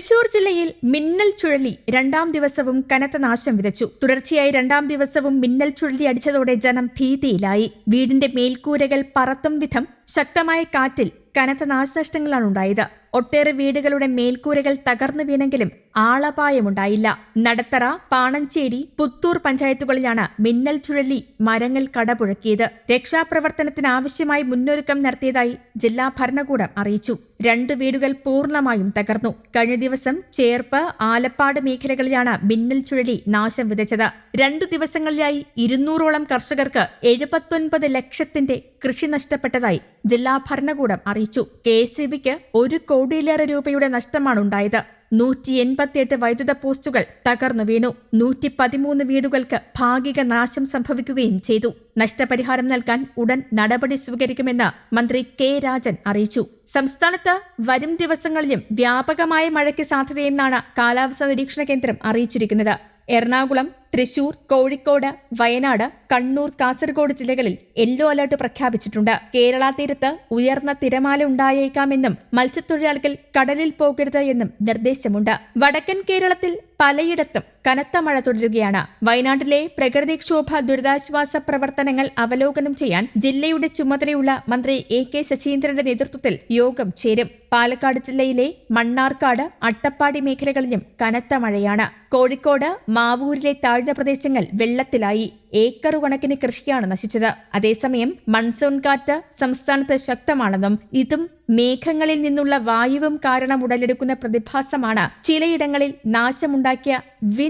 തൃശൂർ ജില്ലയിൽ മിന്നൽ ചുഴലി രണ്ടാം ദിവസവും കനത്ത നാശം വിതച്ചു. തുടർച്ചയായി രണ്ടാം ദിവസവും മിന്നൽ ചുഴലി അടിച്ചതോടെ ജനം ഭീതിയിലായി. വീടിന്റെ മേൽക്കൂരകൾ പറത്തും വിധം ശക്തമായ കാറ്റിൽ കനത്ത നാശനഷ്ടങ്ങളാണ് ഉണ്ടായത് ഒട്ടേറെ വീടുകളുടെ മേൽക്കൂരകൾ തകർന്നു വീണെങ്കിലും ആളപായമുണ്ടായില്ല. നടത്തറ പാണഞ്ചേരി പുത്തൂർ പഞ്ചായത്തുകളിലാണ് മിന്നൽ ചുഴലി മരങ്ങൾ കടപുഴക്കിയത് രക്ഷാപ്രവർത്തനത്തിന് ആവശ്യമായി മുന്നൊരുക്കം നടത്തിയതായി ജില്ലാ ഭരണകൂടം അറിയിച്ചു. രണ്ട് വീടുകൾ പൂർണമായും തകർന്നു. കഴിഞ്ഞ ദിവസം ചേർപ്പ് ആലപ്പാട് മേഖലകളിലാണ് മിന്നൽ ചുഴലി നാശം വിതച്ചത്. രണ്ടു ദിവസങ്ങളിലായി ഇരുന്നൂറോളം കർഷകർക്ക് എഴുപത്തൊൻപത് ലക്ഷത്തിന്റെ കൃഷി നഷ്ടപ്പെട്ടതായി ജില്ലാ ഭരണകൂടം അറിയിച്ചു. കെ ഒരു കോടിയിലേറെ രൂപയുടെ നഷ്ടമാണ് ഉണ്ടായത്. നൂറ്റി എൺപത്തിയെട്ട് വൈദ്യുത പോസ്റ്റുകൾ തകർന്നു വീണു. നൂറ്റി പതിമൂന്ന് വീടുകൾക്ക് ഭാഗിക നാശം സംഭവിക്കുകയും ചെയ്തു. നഷ്ടപരിഹാരം നൽകാൻ ഉടൻ നടപടി സ്വീകരിക്കുമെന്ന് മന്ത്രി കെ രാജൻ അറിയിച്ചു. സംസ്ഥാനത്ത് വരും ദിവസങ്ങളിലും വ്യാപകമായ മഴയ്ക്ക് സാധ്യതയെന്നാണ് കാലാവസ്ഥാ നിരീക്ഷണ കേന്ദ്രം അറിയിച്ചിരിക്കുന്നത്. എറണാകുളം തൃശൂർ കോഴിക്കോട് വയനാട് കണ്ണൂർ കാസർഗോഡ് ജില്ലകളിൽ യെല്ലോ അലർട്ട് പ്രഖ്യാപിച്ചിട്ടുണ്ട്. കേരള തീരത്ത് ഉയർന്ന തിരമാല ഉണ്ടായേക്കാമെന്നും മത്സ്യത്തൊഴിലാളികൾ കടലിൽ പോകരുത് എന്നും നിർദ്ദേശമുണ്ട്. വടക്കൻ കേരളത്തിൽ പലയിടത്തും കനത്ത മഴ തുടരുകയാണ്. വയനാട്ടിലെ പ്രകൃതിക്ഷോഭ ദുരിതാശ്വാസ പ്രവർത്തനങ്ങൾ അവലോകനം ചെയ്യാൻ ജില്ലയുടെ ചുമതലയുള്ള മന്ത്രി എ കെ ശശീന്ദ്രന്റെ നേതൃത്വത്തിൽ യോഗം ചേരും. പാലക്കാട് ജില്ലയിലെ മണ്ണാർക്കാട് അട്ടപ്പാടി മേഖലകളിലും കനത്ത മഴയാണ്. കോഴിക്കോട് മാവൂരിലെ താഴ്ന്ന പ്രദേശങ്ങൾ വെള്ളത്തിലായി. ഏക്കർ കണക്കിന് കൃഷിയാണ് നശിച്ചത്. അതേസമയം മൺസൂൺ കാറ്റ് സംസ്ഥാനത്ത് ശക്തമാണെന്നും ഇതും മേഘങ്ങളിൽ നിന്നുള്ള വായുവും കാരണം ഉടലെടുക്കുന്ന പ്രതിഭാസമാണ് ചിലയിടങ്ങളിൽ നാശമുണ്ടാക്കിയ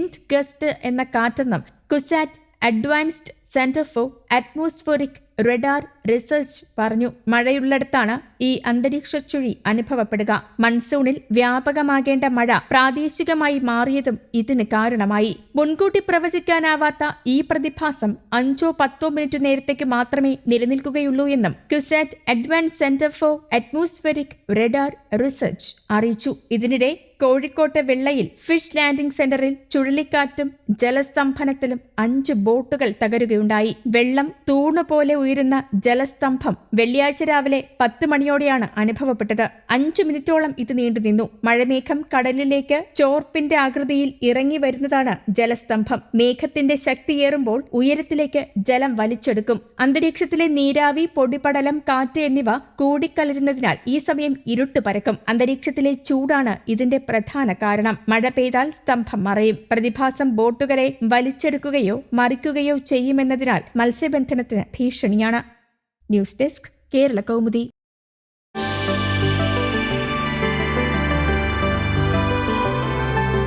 വിൻഡ് ഗസ്റ്റ് എന്ന കാറ്റെന്നും CUSAT advanced centre for atmospheric radar research പറഞ്ഞു മഴയുള്ളിടത്താണ് ഈ അന്തരീക്ഷ ചുഴി അനുഭവപ്പെടുക. മൺസൂണിൽ വ്യാപകമാകേണ്ട മഴ പ്രാദേശികമായി മാറിയതും ഇതിന് കാരണമായി. മുൻകൂട്ടി പ്രവചിക്കാനാവാത്ത ഈ പ്രതിഭാസം അഞ്ചോ പത്തോ മിനിറ്റ് നേരത്തേക്ക് മാത്രമേ നിലനിൽക്കുകയുള്ളൂ എന്നും CUSAT advance centre for atmospheric radar research അറിയിച്ചു. ഇതിനിടെ കോഴിക്കോട്ടെ വെള്ളയിൽ ഫിഷ് ലാൻഡിംഗ് സെന്ററിൽ ചുഴലിക്കാറ്റും ജലസ്തംഭനത്തിലും അഞ്ച് ബോട്ടുകൾ തകരുകയുണ്ടായി. വെള്ളം തൂണുപോലെ ഉയരുന്ന ജലസ്തംഭം വെള്ളിയാഴ്ച രാവിലെ പത്ത് മണിയോടെയാണ് അനുഭവപ്പെട്ടത്. അഞ്ചു മിനിറ്റോളം ഇത് നീണ്ടുനിന്നു. മഴമേഘം കടലിലേക്ക് ചോർപ്പിന്റെ ആകൃതിയിൽ ഇറങ്ങി വരുന്നതാണ് ജലസ്തംഭം. മേഘത്തിന്റെ ശക്തിയേറുമ്പോൾ ഉയരത്തിലേക്ക് ജലം വലിച്ചെടുക്കും. അന്തരീക്ഷത്തിലെ നീരാവി പൊടിപടലം കാറ്റ് എന്നിവ കൂടിക്കലരുന്നതിനാൽ ഈ സമയം ഇരുട്ട് പരക്കും. അന്തരീക്ഷത്തിലെ ചൂടാണ് ഇതിന്റെ പ്രധാന കാരണം. മഴ പെയ്താൽ സ്തംഭം മറയും. പ്രതിഭാസം ബോട്ടുകളെ വലിച്ചെടുക്കുകയോ മറിക്കുകയോ ചെയ്യുമെന്നതിനാൽ മത്സ്യബന്ധനത്തിന് ഭീഷണിയാണ്. News desk Kerala Kaumudi.